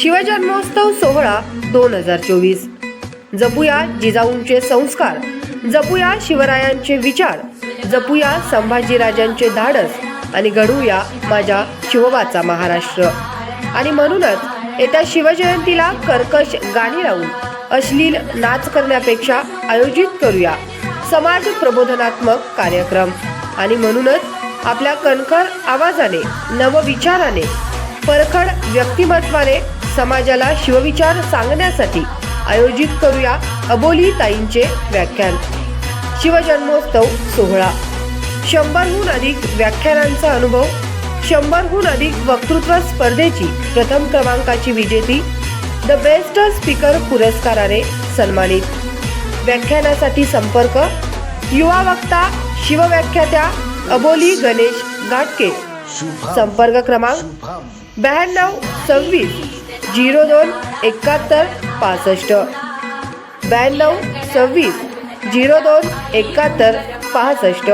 शिवजन्मोत्सव सोहळा दोन हजार चोवीस. जपूया जिजाऊंचे संस्कार जपूया शिवरायांचे विचार जपूया संभाजीराजांचे धाडस आणि घडवूया माझ्या शिवबाचा महाराष्ट्र. आणि म्हणूनच येत्या शिवजयंतीला कर्कश गाणी लावून अश्लील नाच करण्यापेक्षा आयोजित करूया समाज प्रबोधनात्मक कार्यक्रम. आणि म्हणूनच आपल्या कणखर आवाजाने नवविचाराने परखड व्यक्तिमत्वाने समाजाला शिवविचार सांगण्यासाठी आयोजित करूया अबोली ताईंचे व्याख्यान. शिवजन्मोत्सव सोहळा. शंभरहून अधिक व्याख्यानांचा अनुभव शंभरहून अधिक वक्तृत्व स्पर्धेची प्रथम क्रमांकाची विजेती द बेस्ट स्पीकर पुरस्काराने सन्मानित. व्याख्यानासाठी संपर्क युवा वक्ता शिवव्याख्यात्या अबोली गणेश घाटके संपर्क क्रमांक ब्याण्णव सव्वीस झिरो दोन एकाहत्तर पासष्ट. ब्याण्णव सव्वीस झिरो दोन एकाहत्तर पासष्ट.